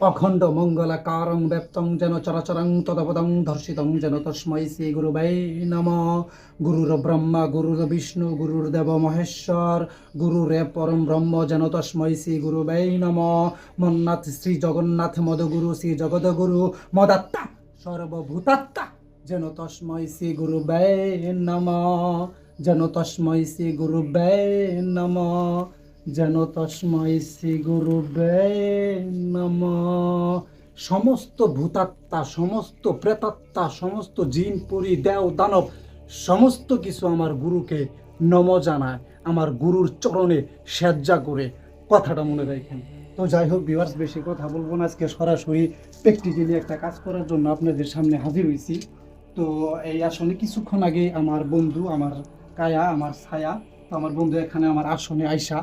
অখণ্ড মঙ্গলাকারং ব্যক্তং যেন চরাচরং তদপদং ধর্ষিতং যেন তস্মৈ শ্রী গুরুবাই নম। গুরুর ব্রহ্মা, গুরুর বিষ্ণু, গুরুর দেব মহেশ্বর, গুরুরে পরম ব্রহ্ম যেন তস্মৈ শ্রী গুরুবাই নম। মন্নাথ শ্রী জগন্নাথ মদগুরু, শ্রী জগদগুরু মদাত্মা সর্বভূতাত্মা যেন তস্মৈ শ্রী গুরুবাই নম। যেন তস্মৈ শ্রী গুরুবাই নম। যেন তস্মৈ শ্রী গুরুবে নম। সমস্ত ভূতাত্মা, সমস্ত প্রেতাত্মা, সমস্ত জিন, পরি, দেও, দানব, সমস্ত কিছু আমার গুরুকে নম জানায়, আমার গুরুর চরণে সেজ্জা করে। কথাটা মনে রাখেন। তো যাই হোক বিভার্স বেশি কথা বলব না। আজকে সরাসরি প্র্যাকটিক্যালি একটা কাজ করার জন্য আপনাদের সামনে হাজির হয়েছি। তো এই আসলে কিছুক্ষণ আগে আমার বন্ধু, আমার কায়া, আমার ছায়া, তো আমার বন্ধু এখানে আমার আসনে আইসা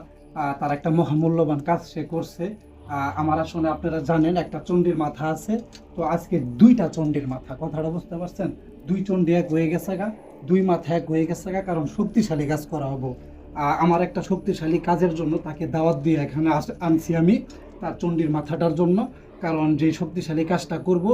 তার একটা মহামূল্যবান কাজ সে করছে। আমার আসলে আপনারা জানেন একটা চণ্ডীর মাথা আছে। তো আজকে দুইটা চণ্ডীর মাথা, কথাটা বুঝতে পারছেন? দুই চণ্ডী এক হয়ে গেছে গা, দুই মাথা এক হয়ে গেছে গা, কারণ শক্তিশালী কাজ করা হব। আমার একটা শক্তিশালী কাজের জন্য তাকে দাওয়াত দিয়ে এখানে আনছি আমি তার চণ্ডীর মাথাটার জন্য। কারণ যে শক্তিশালী কাজটা করব,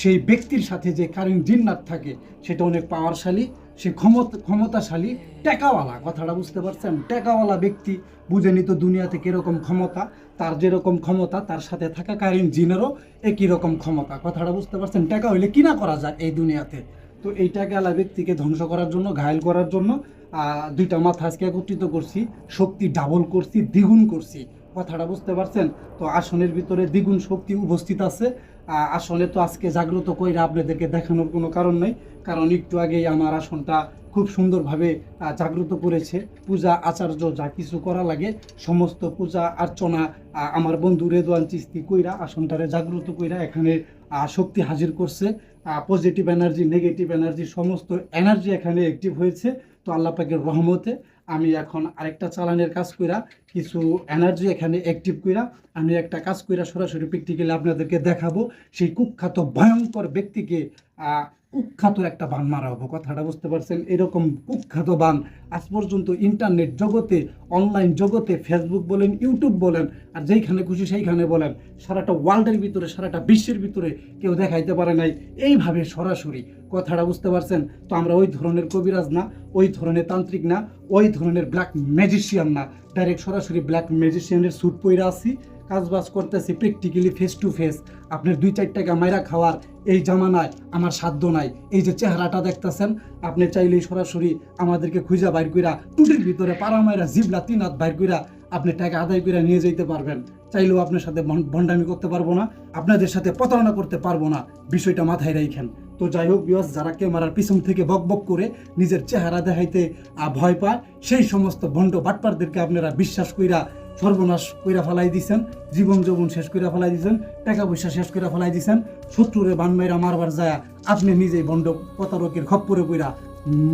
সেই ব্যক্তির সাথে যে কারেন্ট জিন্নাত থাকে, সেটা অনেক পাওয়ারশালী সে ক্ষমতা ক্ষমতাশালী টেকাওয়ালা, কথাটা বুঝতে পারছেন? টেকাওয়ালা ব্যক্তি বুঝেনি তো দুনিয়াতে কীরকম ক্ষমতা, তার যেরকম ক্ষমতা, তার সাথে থাকা কারেন্ট জিনেরও একই রকম ক্ষমতা। কথাটা বুঝতে পারছেন? টাকা হইলে কি না করা যায় এই দুনিয়াতে? তো এই টাকাওয়ালা ব্যক্তিকে ধ্বংস করার জন্য, ঘায়ল করার জন্য দুইটা মাথা আজকে একত্রিত করছি, শক্তি ডাবল করছি, দ্বিগুণ করছি। কথাটা বুঝতে পারছেন? তো আসনের ভিতরে দ্বিগুণ শক্তি উপস্থিত আছে। আসলে তো আজকে জাগ্রত কইরা আপনাদেরকে দেখানোর কোনো কারণ নেই, কারণ একটু আগেই আমার আসনটা খুব সুন্দরভাবে জাগ্রত করেছে। পূজা আচার্য যা কিছু করা লাগে, সমস্ত পূজা অর্চনা আমার বন্ধু রেদওয়ান চিস্তি কইরা আসনটারে জাগ্রত কইরা এখানে শক্তি হাজির করছে। পজিটিভ এনার্জি নেগেটিভ এনার্জি সমস্ত এনার্জি এখানে অ্যাক্টিভ হয়েছে। তো আল্লাহ পাকের রহমতে আমি এখন আরেকটা চালানের কাজ কইরা কিছু এনার্জি এখানে অ্যাক্টিভ কইরা আমি একটা কাজ কইরা সরাসরি প্র্যাকটিক্যালি আপনাদেরকে দেখাবো। সেই কুখ্যাত, ভয়ঙ্কর ব্যক্তিকে কুখ্যাত একটা বান মারা হব, কথাটা বুঝতে পারছেন? এরকম কুখ্যাত বান আজ পর্যন্ত ইন্টারনেট জগতে অনলাইন জগতে ফেসবুক বলেন ইউটিউব বলেন, আর যেইখানে খুশি সেইখানে বলেন, সারাটা ওয়ার্ল্ডের ভিতরে, সারাটা বিশ্বের ভিতরে কেউ দেখাইতে পারে নাই। এইভাবে সরাসরি, কথাটা বুঝতে পারছেন? তো আমরা ওই ধরনের কবিরাজ না, ওই ধরনের তান্ত্রিক না, ওই ধরনের ব্ল্যাক ম্যাজিশিয়ান না। ডাইরেক্ট সরাসরি ব্ল্যাক ম্যাজিশিয়ানের স্যুট পইরা আসি কাজ বাজ করতেছি প্র্যাকটিক্যালি ফেস টু ফেস আপনার দুই চার টাকা মাইরা খাওয়ার এই জামানায় আমার সাধ্য নাই। এই যে চেহারাটা দেখতেছেন, আপনি চাইলেই সরাসরি আমাদেরকে খুঁজা বাইর কইরা টুটির ভিতরে পাড়া মাইরা জিবলা তিন হাত বাইর কইরা আপনি টাকা আদায় করে নিয়ে যেতে পারবেন। চাইলেও আপনার সাথে ভণ্ডামি করতে পারব না, আপনাদের সাথে প্রতারণা করতে পারব না, বিষয়টা মাথায় রাখেন তো যাই হোক বিয়স যারা ক্যামেরার পিছন থেকে বক বক করে নিজের চেহারা দেখাইতে ভয় পায়, সেই সমস্ত ভণ্ড বাটপারদেরকে আপনারা বিশ্বাস কইরা সর্বনাশ কইরা ফেলাই দিছেন, জীবন যৌবন শেষ কইরা ফেলাই দিছেন, টাকা পয়সা শেষ কইরা ফেলাই দিছেন, শত্রুরে বান মাইরা মারবার যায়, আপনি নিজেই ভণ্ড প্রতারকের খপ্পরে কইরা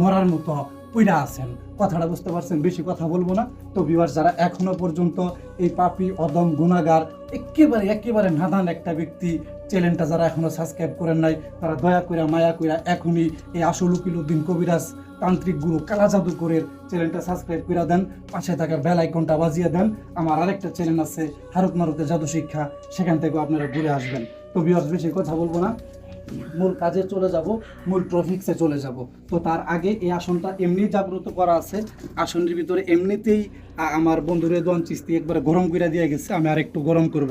মরার মতো পইরা আছেন। কথাটা বুঝতে পারছেন, বেশি কথা বলব না। তো বিবার যারা এখনও পর্যন্ত এই পাপি, অদম গুণাগার একেবারে একেবারে নাদান একটা ব্যক্তি, চ্যানেলটা যারা এখনও সাবস্ক্রাইব করেন নাই, তারা দয়া কইরা, মায়া কইরা এখনই এই আসল উকিল উদ্দিন কবিরাজ তান্ত্রিক গুরু কালা জাদুকরের চ্যানেলটা সাবস্ক্রাইব করে দেন, পাশে থাকার বেল আইকনটা বাজিয়ে দেন। আমার আরেকটা চ্যানেল আছে হারুক মারুতের জাদু শিক্ষা, সেখান থেকেও আপনারা ঘুরে আসবেন। তো বিয়ার্স বেশি কথা বলব না। মূল কাজে চলে যাব, মূল ট্রফিক্সে চলে যাব। তো তার আগে এই আসনটা এমনি জাগ্রত করা আছে। আসনের ভিতরে এমনিতেই আমার বন্ধু রেদওয়ান চিস্তি একবারে গরম করে দিয়ে গেছে, আমি আর একটু গরম করব।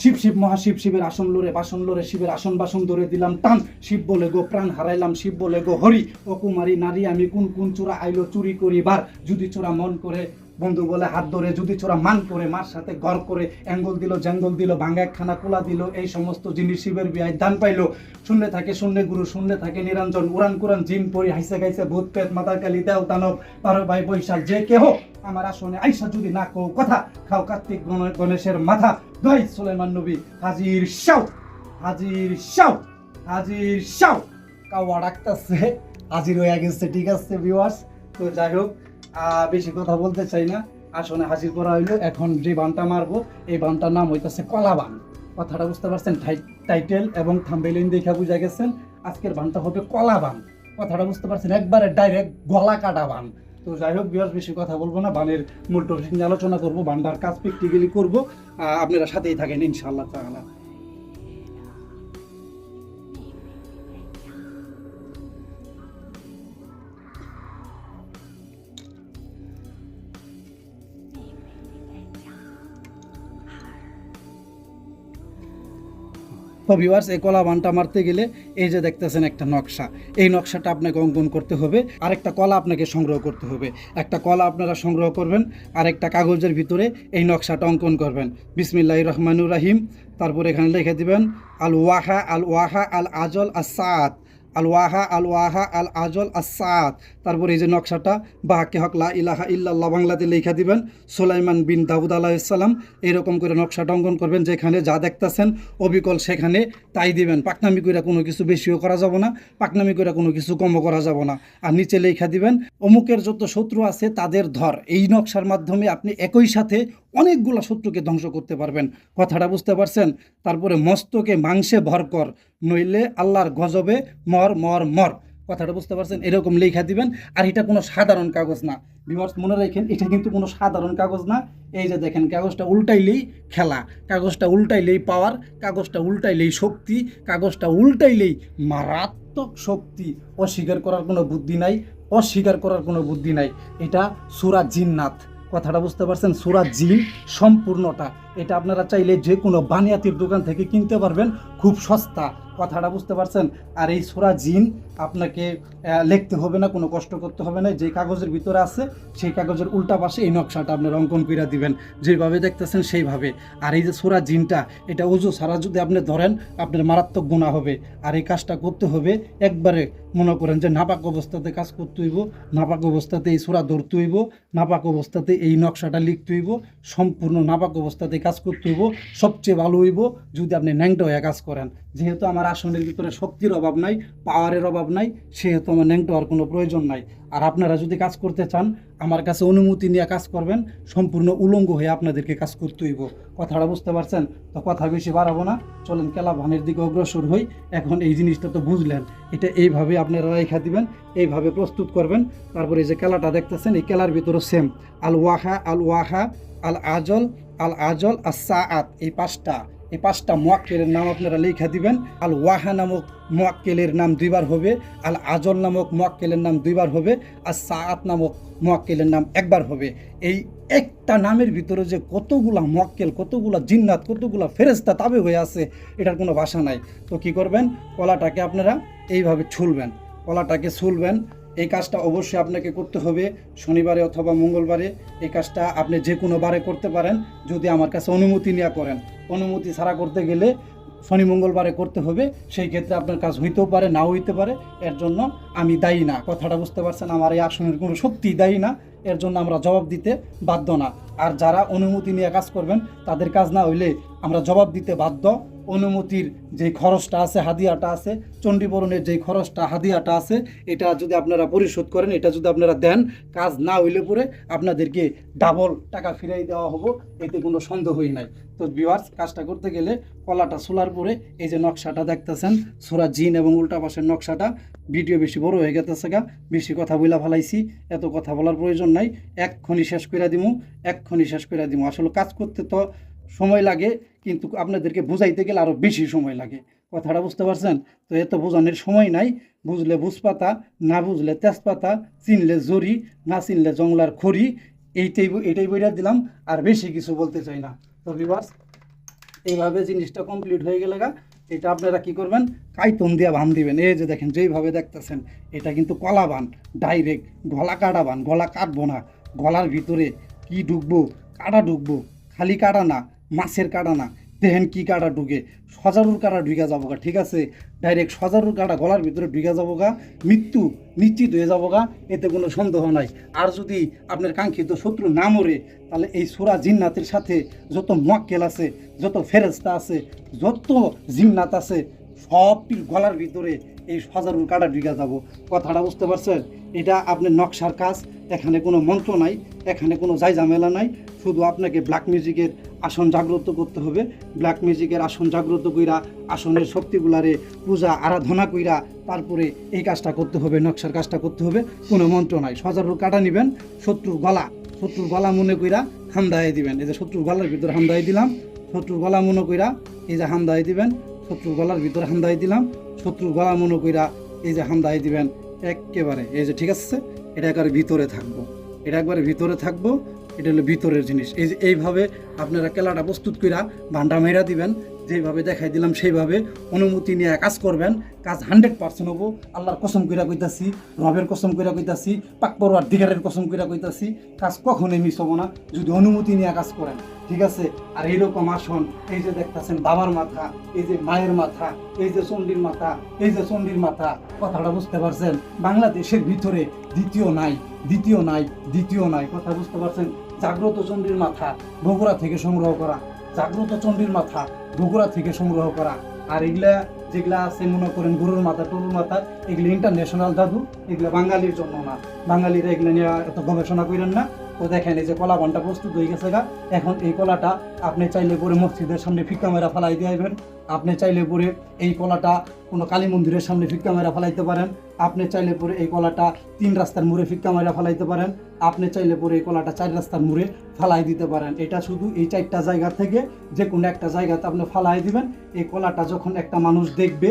শিব শিব মহাশিব শিবের আসন লোরে বাসন লোরে শিবের আসন বাসন ধরে দিলাম টান। শিব বলে গো প্রাণ হারাইলাম, শিব বলে গো হরি। ও কুমারী নারী, আমি কোন কোন চোরা আইলো চুরি করি বার যদি চোরা মন করে বন্ধু বলে হাত ধরে, যদি চোরা মান করে, মার সাথে গড় করে, অ্যাঙ্গল দিল, জ্যাঙ্গল দিল, ভাঙ্গা একখানা কোলা দিল, এই সমস্ত জিনিস শিবের বিয়ায় দান পাইলো। শূন্যে থাকে শূন্য গুরু, শূন্যে থাকে নিরঞ্জন, উড়ান কুরান জিন পরি, হাইসে গাইছে ভূত পেট মাতার কালি, দেও দানব বারো ভাই বৈশাখ, যে কেহ আমার আসনে আইসা যদি না কো কথা, খাও কার্তিক গণেশের মাথা দই সুলেমান নবী, হাজির শাও হাজির শাও হাজির শাও। কাওয়া ডাকতেছে, হাজির হয়ে গেছে, ঠিক আছে ভিউয়ার্স তো যাই হোক বেশি কথা বলতে চাই না। আসনে হাজির করা হইল। এখন যে বানটা মারবো, এই বানটার নাম হইতেছে কলা বান। কথাটা বুঝতে পারছেন, টাই- টাইটেল এবং থাম্বেলিন দেখা বুঝা গেছেন, আজকের বানটা হবে কলা বান। কথাটা বুঝতে পারছেন, একবারে ডাইরেক্ট গলা কাটা বান। তো যাই হোক বিয়ার বেশি কথা বলব না, বানের মূল টপিক নিয়ে আলোচনা করব বান্ডার কাজ প্র্যাকটিক্যালি করব। আপনারা সাথেই থাকেন, ইনশাআল্লাহ তাআলা। তো ভিউয়ার্স এই কলা বানটা মারতে গেলে এই যে দেখতেছেন একটা নকশা। এই নকশাটা আপনাকে অঙ্কন করতে হবে, আরেকটা কলা আপনাকে সংগ্রহ করতে হবে। একটা কলা আপনারা সংগ্রহ করবেন আর একটা কাগজের ভিতরে এই নকশাটা অঙ্কন করবেন। বিসমিল্লাহ রহমানুর রাহিম। তারপর এখানে লিখে দিবেন, আল ওয়াহা আল ওয়াহা, আল আজল আসাদ আল ওয়াহা আল ওয়াহা, আল আজল আসাদ তারপর এই যে নকশাটা বাহাকে হক লা ইলাহা ইল্লাল্লাহ বাংলাতে লেখা দিবেন, সোলাইমান বিন দাউদ আলাইসাল্লাম এরকম করে নকশাটা অঙ্কন করবেন, যেখানে যা দেখতেছেন, অবিকল সেখানে তাই দিবেন। পাকনামি করে কোনো কিছু বেশিও করা যাব না, পাকনামি করে কোনো কিছু কমও করা যাব না। আর নিচে লেখা দিবেন, অমুকের যত শত্রু আছে তাদের ধর, এই নকশার মাধ্যমে আপনি একই সাথে অনেকগুলো শত্রুকে ধ্বংস করতে পারবেন। কথাটা বুঝতে পারছেন? তারপরে মস্তকে মাংসে ভর কর, নইলে আল্লাহর গজবে মর মর মর। কথাটা বুঝতে পারছেন? এরকম লেখা দিবেন, আর এটা কোনো সাধারণ কাগজ না। ভিউয়ার্স মনে রাখেন, এটা কিন্তু কোনো সাধারণ কাগজ না। এই যে দেখেন, কাগজটা উল্টাইলেই খেলা, কাগজটা উল্টাইলেই পাওয়ার কাগজটা উল্টাইলেই শক্তি, কাগজটা উল্টাইলেই মারাত্মক শক্তি। অস্বীকার করার কোনো বুদ্ধি নাই, অস্বীকার করার কোনো বুদ্ধি নাই। এটা সুরা জিন্নাত। কথাটা বুঝতে পারছেন? সুরা জিন সম্পূর্ণটা। এটা আপনারা চাইলে যে কোনো বানিয়াতির দোকান থেকে কিনতে পারবেন, খুব সস্তা। কথাটা বুঝতে পারছেন? আর এই সুরা জিন আপনাকে লিখতে হবে না, কোনো কষ্ট করতে হবে না। যে কাগজের ভিতরে আছে, সেই কাগজের উল্টা পাশে এই নকশাটা আপনার অঙ্কন করে দিবেন। যেভাবে দেখতেছেন, সেইভাবে। আর এই যে সুরা জিনটা, এটা উজু সারা যদি আপনি ধরেন, আপনার মারাত্মক গুণা হবে। আর এই কাজটা করতে হবে, একবারে মনে করেন যে নাপাক অবস্থাতে কাজ করতে হইব, নাপাক অবস্থাতে এই সুরা ধরতে হইব, নাপাক অবস্থাতে এই নকশাটা লিখতে হইব, সম্পূর্ণ নাপাক অবস্থাতে কাজ করতে হইব, সবচেয়ে ভালো হইব যদি আপনি ন্যাংটা হয়ে কাজ করেন। যেহেতু আমার আসনের ভিতরে শক্তির অভাব নাই পাওয়ারের অভাব নাই, সেহেতু আমার ন্যাংটা হওয়ার কোনো প্রয়োজন নাই। আর আপনারা যদি কাজ করতে চান, আমার কাছে অনুমতি নিয়ে কাজ করবেন, সম্পূর্ণ উলঙ্গ হয়ে আপনাদেরকে কাজ করতে হইব। কথাটা বুঝতে পারছেন? তো কথা বেশি বাড়াবো না। চলেন কেলা ভানের দিকে অগ্রসর হই। এখন এই জিনিসটা তো বুঝলেন। এটা এইভাবে আপনারা রেখা দিবেন, এইভাবে প্রস্তুত করবেন। তারপরে এই যে কেলাটা দেখতেছেন, এই কেলার ভিতরে সেম আল ওয়াহা আল ওয়াহা আল আজল আল আজল আর সাআত এই পাঁচটা। এই পাঁচটা মোয়াক্কেলের নাম আপনারা লেখা দিবেন। আল ওয়াহা নামক মোয়াক্কেলের নাম দুইবার হবে, আল আজল নামক মোয়াক্কেলের নাম দুইবার হবে আর সাআত নামক মোয়াক্কেলের নাম একবার হবে। এই একটা নামের ভিতরে যে কতগুলা মোয়াক্কেল, কতগুলা জিন্নাত, কতগুলা ফেরেস্তা তাবে হয়ে আছে, এটার কোনো ভাষা নাই। তো কি করবেন? কলাটাকে আপনারা এইভাবে ছুলবেন, কলাটাকে ছুলবেন এই কাজটা অবশ্যই আপনাকে করতে হবে, শনিবারে অথবা মঙ্গলবারে। এই কাজটা আপনি যে কোনো বারে করতে পারেন, যদি আমার কাছে অনুমতি নেওয়া করেন। অনুমতি ছাড়া করতে গেলে শনি মঙ্গলবারে করতে হবে, সেই ক্ষেত্রে আপনার কাজ হইতেও পারে, নাও হইতে পারে। এর জন্য আমি দায়ী না। কথাটা বুঝতে পারছেন, আমার এই আসনের কোনো শক্তি দায়ী না। এর জন্য আমরা জবাব দিতে বাধ্য না। আর যারা অনুমতি নিয়ে কাজ করবেন, তাদের কাজ না হইলে আমরা জবাব দিতে বাধ্য অনুমতির যে খরচটা আছে, হাদিয়াটা আছে, চণ্ডীবরণের যে খরচটা, হাদিয়াটা আছে, এটা যদি আপনারা পরিশোধ করেন, এটা যদি আপনারা দেন, কাজ না হইলে পরে আপনাদেরকে ডাবল টাকা ফিরাই দেওয়া হব, এতে কোনো সন্দেহই নাই। তো বিভার্স কাজটা করতে গেলে কলাটা সোলার পরে এই যে নকশাটা দেখতেছেন, সোরা জিন এবং উল্টা পাশের নকশাটা, ভিডিও বেশি বড় হয়ে গেতেছে গা, বেশি কথা বইলা ফেলাইছি, এত কথা বলার প্রয়োজন নাই এক এক্ষণি শেষ করে দিমু এক্ষণি শেষ করে দিমু। আসলে কাজ করতে তো সময় লাগে, কিন্তু আপনাদেরকে বুঝাইতে গেলে আরও বেশি সময় লাগে। কথাটা বুঝতে পারছেন? তো এত বোঝানোর সময় নাই। বুঝলে বুঝপাতা, না বুঝলে তেজপাতা, চিনলে জরি, না চিনলে জংলার খড়ি, এইটাই এটাই বইটা দিলাম, আর বেশি কিছু বলতে চাই না। তো বিবাস এইভাবে জিনিসটা কমপ্লিট হয়ে গেলে এটা আপনারা কি করবেন? কাইতন দিয়ে বান দিবেন। এই যে দেখেন, যেইভাবে দেখতেছেন, এটা কিন্তু কলা বান ডাইরেক্ট গলা কাটা বান, গলা কাটবো না। গলার ভিতরে কি ঢুকবো, কাটা ঢুকবো, খালি কাটা না। মাছের কাটা না। দেখেন কি কাটা ঢুকে। সজারুর কাটা ঢুকে যাব গা, ঠিক আছে? ডাইরেক্ট সজারুর কাটা গলার ভিতরে ঢুকে যাব গা, মৃত্যু নিশ্চিত হয়ে যাব গা, এতে কোনো সন্দেহ নাই। আর যদি আপনার কাঙ্ক্ষিত শত্রু না মরে, তাহলে এই সুরা জিন্নাতের সাথে যত মোয়াক্কেল আছে, যত ফেরেস্তা আছে, যত জিন্নাত আছে সবটির গলার ভিতরে এই সজারুর কাটা ঢুকে যাব। কথাটা বুঝতে পারছেন? এটা আপনার নকশার কাজ, এখানে কোনো মন্ত্র নাই, এখানে কোনো যাই ঝামেলা নাই, শুধু আপনাকে ব্ল্যাক মিউজিকের আসন জাগ্রত করতে হবে। ব্ল্যাক মিউজিকের আসন জাগ্রত কইরা, আসনের শক্তিগুলারে পূজা, আরাধনা কইরা তারপরে এই কাজটা করতে হবে, নকশার কাজটা করতে হবে। কোনো মন্ত্র নাই। সজারুর কাটা নেবেন, শত্রুর গলা শত্রুর গলা মনে কইরা হামদায় দিবেন। এই যে শত্রুর গলার ভিতরে হামদায় দিলাম, শত্রুর গলা মনে কইরা এই যে হামদায় দিবেন, শত্রুর গলার ভিতরে হামদায় দিলাম, শত্রুর গলা মনে কইরা এই যে হামদাই দিবেন, একেবারে। এই যে ঠিক আছে? এটা একবারে ভিতরে থাকব। এটা একবারে ভিতরে থাকব। এটা হলো ভিতরের জিনিস। এই এইভাবে আপনারা কেলাটা প্রস্তুত কইরা ভান্ডা মেরা দিবেন। যেভাবে দেখাই দিলাম, সেইভাবে অনুমতি নিয়ে কাজ করবেন। কাজ হান্ড্রেড পার্সেন্ট হব। আল্লাহর কসম কইরা কইতাছি, রবের কসম কইরা কইতাছি, পাক পড়ুয়ার দিগারের কসম কইরা কইতাছি, কাজ কখনোই মিস হব না, যদি অনুমতি নিয়ে কাজ করেন। ঠিক আছে? আর এইরকম আসন, এই যে দেখতেছেন বাবার মাথা, এই যে মায়ের মাথা, এই যে চণ্ডীর মাথা, এই যে চণ্ডীর মাথা, কথাটা বুঝতে পারছেন? বাংলাদেশের ভিতরে দ্বিতীয় নাই দ্বিতীয় নাই দ্বিতীয় নাই, কথা বুঝতে পারছেন? জাগ্রত চণ্ডীর মাথা, বগুড়া থেকে সংগ্রহ করা। জাগ্রত চণ্ডীর মাথা বগুড়া থেকে সংগ্রহ করা। আর এগুলা যেগুলা আছে, মনে করেন গরুর মাথা টরুর মাথা, এগুলো ইন্টারন্যাশনাল জাদু এগুলো বাঙালির জন্য না। বাঙালিরা এগুলো নিয়ে এত গবেষণা করেন না। তো দেখেন এই যে কলা ঘণ্টা প্রস্তুত হয়ে গেছে গা। এখন এই কলাটা আপনি চাইলে পরে মসজিদের সামনে ফিক্কা মেরা ফালাই দিয়েবেন আপনি চাইলে পরে এই কলাটা কোনো কালী মন্দিরের সামনে ফিক্কা মেরা ফেলাইতে পারেন। আপনি চাইলে পরে এই কলাটা তিন রাস্তার মুড়ে ফিক্কা মেরা ফেলাইতে পারেন। আপনি চাইলে পরে এই কলাটা চার রাস্তার মুড়ে ফালাই দিতে পারেন। এটা শুধু এই চারটা জায়গা থেকে যে কোনো একটা জায়গাতে আপনি ফালাই দিবেন। এই কলাটা যখন একটা মানুষ দেখবে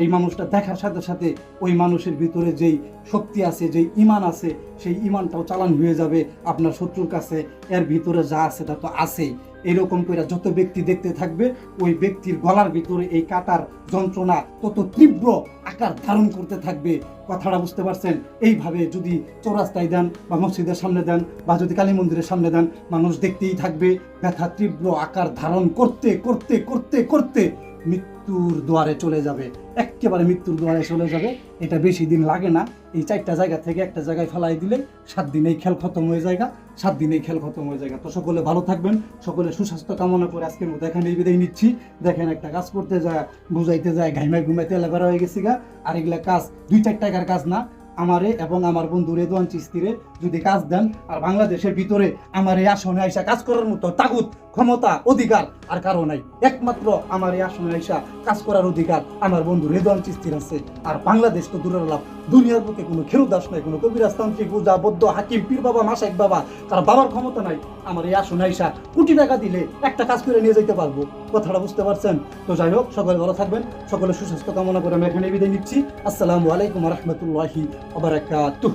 এই মানুষটা দেখার সাথে সাথে ওই মানুষের ভিতরে যেই শক্তি আছে, যেই ইমান আছে, সেই ইমানটাও চালান হয়ে যাবে আপনার শত্রুর কাছে। এর ভিতরে যা আছে তা তো আছেই। এরকম করে যত ব্যক্তি দেখতে থাকবে, ওই ব্যক্তির গলার ভিতরে এই কাটার যন্ত্রণা তত তীব্র আকার ধারণ করতে থাকবে। কথাটা বুঝতে পারছেন? এইভাবে যদি চৌরাস্তায় দেন বা মসজিদের সামনে দেন বা যদি কালী মন্দিরের সামনে দেন, মানুষ দেখতেই থাকবে, ব্যথা তীব্র আকার ধারণ করতে করতে করতে করতে মৃত্যুর দুয়ারে চলে যাবে, একেবারে মৃত্যুর দুয়ারে চলে যাবে। এটা বেশি দিন লাগে না। এই চারটা জায়গা থেকে একটা জায়গায় ফেলাই দিলে সাত দিনেই খেল খতম হয়ে যায় সাত দিনেই খেল খতম হয়ে যায় তো সকলে ভালো থাকবেন, সকলে সুস্বাস্থ্য কামনা করে আজকের মতো এই বিদায় নিচ্ছি। দেখেন একটা কাজ করতে যায়, বুঝাইতে যায় ঘাইমাই ঘুমাইতে এলাকার হয়ে গেছি গা। আর এগুলা কাজ, দুই চার টাকার কাজ না, আমারে এবং আমার বন্ধু রেদওয়ান চিস্তিরে যদি কাজ দেন, আর বাংলাদেশের ভিতরে আমার এই আসনে আইসা কাজ করার মতো তাগুত, ক্ষমতা, অধিকার আর কারও নাই। একমাত্র আমার এই আসনে আইসা কাজ করার অধিকার আমার বন্ধু রেদওয়ান চিস্তির আছে। আর বাংলাদেশ তো দূরের লাভ। দুনিয়ার বুকে কোনো খেরুদাস নাই, কোনো কবিরাজতান্ত্রিক পূজা বৌদ্ধ, হাকিম, পীর বাবা, মাসাইক বাবা, তার বাবার ক্ষমতা নাই। আমার এই আসনে আইসা কোটি টাকা দিলে একটা কাজ করে নিয়ে যেতে পারব। কথাটা বুঝতে পারছেন? তো যাই হোক, সকলে ভালো থাকবেন, সকলে সুস্বাস্থ্য কামনা করে আমি এখানে বিদায় নিচ্ছি। আসসালামু আলাইকুম রহমতুল্লাহি আবরাকাতুহ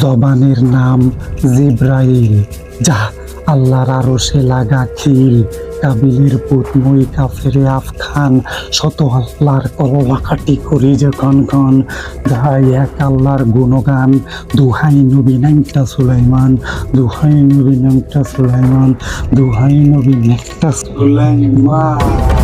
জবানের নাম জিব্রাইল যা আল্লাহর আরও সে লাগা খিল, কাবিলের পুত মই কাফেরে আফখান, শত আল্লাহর কলমাকাটি করি যে কন কন গাই এক আল্লাহর গুণগান, দুহাই নবী নামটা সুলাইমান, দুহাই নবী নামটা সুলাইমান, দুহাই নবী নামটা সুলাইমান।